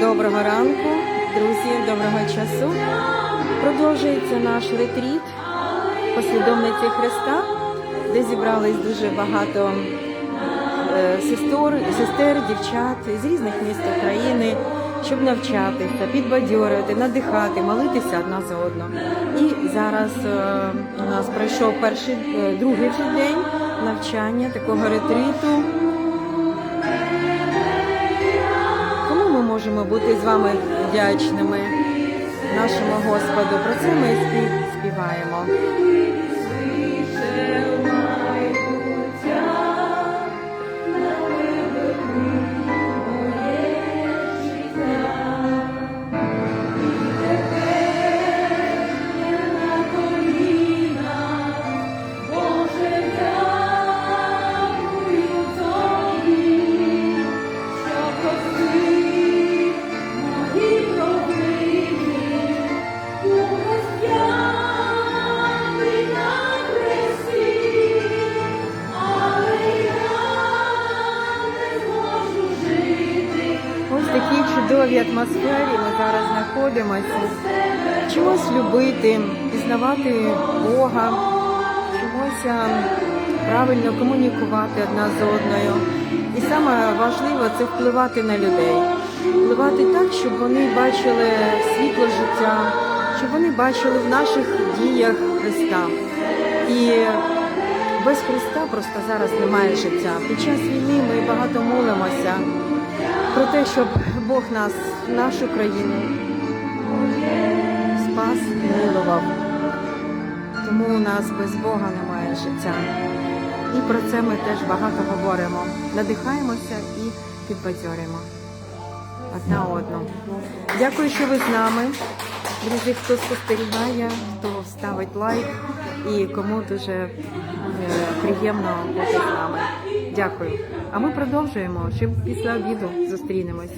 Доброго ранку, друзі, доброго часу. Продовжується наш ретріт послідовниці Христа, де зібрались дуже багато е, сестер, сестер, дівчат з різних міст України, щоб навчатися, підбадьорювати, надихати, молитися одна за одну. І зараз е, у нас пройшов перший, е, другий день навчання такого ретриту. Бути з вами вдячними нашому Господу? Про це ми і спів- співаємо. Чудовій атмосфері ми зараз знаходимося. Чомусь любити, пізнавати Бога, чомусь правильно комунікувати одна з одною. І саме важливо це впливати на людей, впливати так, щоб вони бачили світло життя, щоб вони бачили в наших діях Христа. І без Христа просто зараз немає життя. Під час війни ми багато молимося про те, щоб Бог нас, нашу країну спас, милував. Тому у нас без Бога немає життя. І про це ми теж багато говоримо. Надихаємося і підбадьорюємо одна одну. Дякую, що ви з нами. Друзі, хто спостерігає, хто ставить лайк і кому дуже е, приємно бути з нами. Дякую. А ми продовжуємо. Ще після обіду зустрінемося.